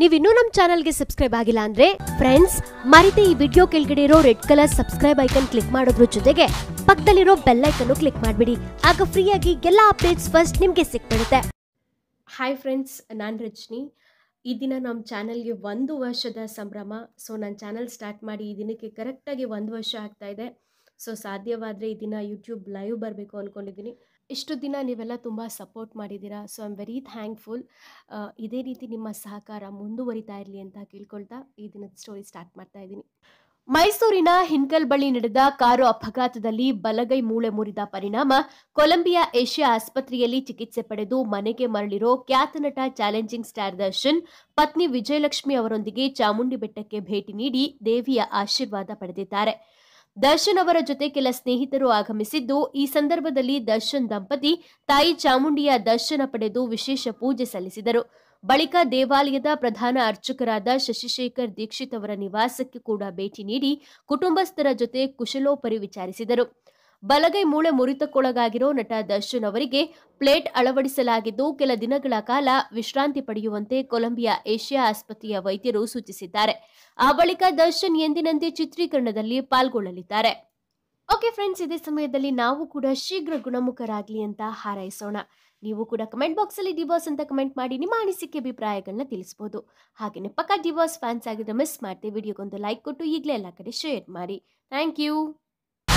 ನೀವಿನ್ನೂ ನಮ್ಮ ಚಾನಲ್ಗೆ ಸಬ್ಸ್ಕ್ರೈಬ್ ಆಗಿಲ್ಲ ಅಂದ್ರೆ ಫ್ರೆಂಡ್ಸ್ ಮರಿತೆ ಈ ವಿಡಿಯೋ ಕೆಳಗಡೆ ಇರೋ red colour subscribe icon click ಮಾಡೋದ್ರ ಜೊತೆಗೆ ಪಕ್ಕದಲ್ಲಿರೋ ಬೆಲ್ ಐಕನ್ ಕ್ಲಿಕ್ ಮಾಡಿಬಿಡಿ. ಆಗ ಫ್ರೀಯಾಗಿ ಎಲ್ಲ ಅಪ್ಡೇಟ್ಸ್ ಫಸ್ಟ್ ನಿಮಗೆ ಸಿಕ್ಬಿಡುತ್ತೆ. ಹಾಯ್ ಫ್ರೆಂಡ್ಸ್ ನಾನು ರಜನಿ. ಈ ದಿನ ನಮ್ಮ ಚಾನಲ್ಗೆ ಒಂದು ವರ್ಷದ ಸಂಭ್ರಮ. ಸೊ ನನ್ನ ಚಾನಲ್ ಸ್ಟಾರ್ಟ್ ಮಾಡಿ ಈ ದಿನಕ್ಕೆ ಕರೆಕ್ಟಾಗಿ ಒಂದು ವರ್ಷ ಆಗ್ತಾ ಇದೆ. ಸೊ ಸಾಧ್ಯವಾದರೆ ಈ ದಿನ ಯೂಟ್ಯೂಬ್ ಲೈವ್ ಬರಬೇಕು ಅಂದ್ಕೊಂಡಿದ್ದೀನಿ ಇಷ್ಟು ದಿನ ನೀವೆಲ್ಲ ತುಂಬ ಸಪೋರ್ಟ್ ಮಾಡಿದ್ದೀರಾ? So I am very thankful ಇದೇ ರೀತಿ ನಿಮ್ಮ ಸಹಕಾರ ಮುಂದುವರಿತಾ ಇರಲಿ ಅಂತ ಕೇಳ್ಕೊಳ್ತಾ ಈ ದಿನದ ಸ್ಟೋರಿ ಸ್ಟಾರ್ಟ್ ಮಾಡ್ತಾ ಇದ್ದೀನಿ. ಮೈಸೂರಿನ ಹಿನ್ಕಲ್ ಬಳಿ ನಡೆದ ಕಾರು ಅಪಘಾತದಲ್ಲಿ ಬಲಗೈ ಮೂಳೆ ಮುರಿದ ಪರಿಣಾಮ. ಕೊಲಂಬಿಯಾ ಏಷ್ಯಾ ಆಸ್ಪತ್ರೆಯಲ್ಲಿ ಚಿಕಿತ್ಸೆ ಪಡೆದು ಮನೆಗೆ ಮರಳಿರೋ ಖ್ಯಾತ ನಟ ಚಾಲೆಂಜಿಂಗ್ ಸ್ಟಾರ್ ದರ್ಶನ್, ಪತ್ನಿ ವಿಜಯಲಕ್ಷ್ಮಿ ಅವರೊಂದಿಗೆ ಚಾಮುಂಡಿ ಬೆಟ್ಟಕ್ಕೆ ಭೇಟಿ ನೀಡಿ ದೇವಿಯ ಆಶೀರ್ವಾದ ಪಡೆದಿದ್ದಾರೆ. ದರ್ಶನ್ ಅವರ ಜೊತೆ ಕೆಲ ಸ್ನೇಹಿತರು ಆಗಮಿಸಿದ್ದು, ಈ ಸಂದರ್ಭದಲ್ಲಿ ದರ್ಶನ್ ದಂಪತಿ ತಾಯಿ ಚಾಮುಂಡಿಯ ದರ್ಶನ ಪಡೆದು ವಿಶೇಷ ಪೂಜೆ ಸಲ್ಲಿಸಿದರು. ಬಳಿಕ ದೇವಾಲಯದ ಪ್ರಧಾನ ಅರ್ಚಕರಾದ ಶಶಿಶೇಖರ್ ದೀಕ್ಷಿತ್ ಅವರ ನಿವಾಸಕ್ಕೆ ಕೂಡ ಭೇಟಿ ನೀಡಿ ಕುಟುಂಬಸ್ಥರ ಜೊತೆ ಕುಶಲೋಪರಿ ವಿಚಾರಿಸಿದರು. ಬಲಗೈ ಮೂಳೆ ಮುರಿತಕ್ಕೊಳಗಾಗಿರೋ ನಟ ದರ್ಶನ್ ಅವರಿಗೆ ಪ್ಲೇಟ್ ಅಳವಡಿಸಲಾಗಿದ್ದು ಕೆಲ ದಿನಗಳ ಕಾಲ ವಿಶ್ರಾಂತಿ ಪಡೆಯುವಂತೆ ಕೊಲಂಬಿಯಾ ಏಷ್ಯಾ ಆಸ್ಪತ್ರೆಯ ವೈದ್ಯರು ಸೂಚಿಸಿದ್ದಾರೆ. ಆ ಬಳಿಕ ದರ್ಶನ್ ಎಂದಿನಂತೆ ಚಿತ್ರೀಕರಣದಲ್ಲಿ ಪಾಲ್ಗೊಳ್ಳಲಿದ್ದಾರೆ. ಓಕೆ ಫ್ರೆಂಡ್ಸ್, ಇದೇ ಸಮಯದಲ್ಲಿ ನಾವು ಕೂಡ ಶೀಘ್ರ ಗುಣಮುಖರಾಗಲಿ ಅಂತ ಹಾರೈಸೋಣ. ನೀವು ಕೂಡ ಕಮೆಂಟ್ ಬಾಕ್ಸಲ್ಲಿ ಡಿವೋರ್ಸ್ ಅಂತ ಕಮೆಂಟ್ ಮಾಡಿ ನಿಮ್ಮ ಅನಿಸಿಕೆ ಅಭಿಪ್ರಾಯಗಳನ್ನ ತಿಳಿಸ್ಬೋದು. ಹಾಗೆಯೇ ಪಕ್ಕ ಡಿವೋರ್ಸ್ ಫ್ಯಾನ್ಸ್ ಆಗಿದ್ರೆ ಮಿಸ್ ಮಾಡ್ತೀವಿ ವಿಡಿಯೋಗೊಂದು ಲೈಕ್ ಕೊಟ್ಟು ಈಗಲೇ ಎಲ್ಲ ಕಡೆ ಶೇರ್ ಮಾಡಿ. Thank you!